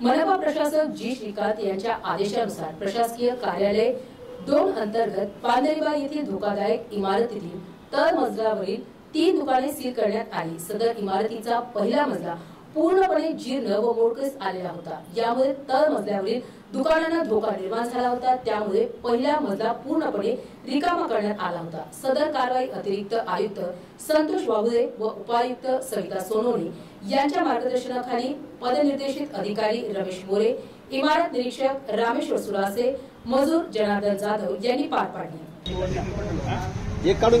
मनपा प्रशासक जी श्रीकांत यांच्या आदेशानुसार प्रशासकीय कार्यालय दोन अंतर्गत पांढरीबा येथील धोकादायक इमारतीतील तर मजल्यावरील तीन दुकाने सील करण्यात आली. सदर इमारतीचा पहिला मजला पूर्णपणे जीर्ण व मोडकस आलेला होता. यामुळे तळ मजल्यावरील दुकानांना धोका निर्माण झाला होता. त्यामुळे पहिला मजला पूर्णपणे रिकामा करण्यात आला होता. सदर कारवाई अतिरिक्त आयुक्त संतोष बाबुदे व उपायुक्त सविता सोनोने यांच्या मार्गदर्शनाखाली पदनिर्देशित अधिकारी रमेश मोरे इमारत निरीक्षक रामेश्वर सुरासे मजूर जनार्दन जाधव यांनी पार पाडली. एक काढून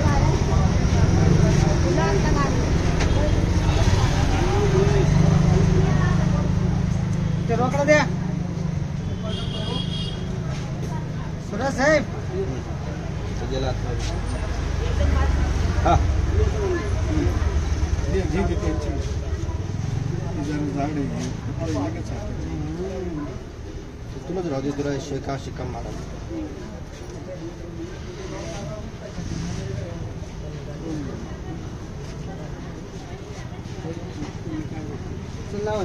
सुरा साहेब तो गेला आतमध्ये. हा तुलाच राहू दे तुला शेका शिक्का मारा चल लावा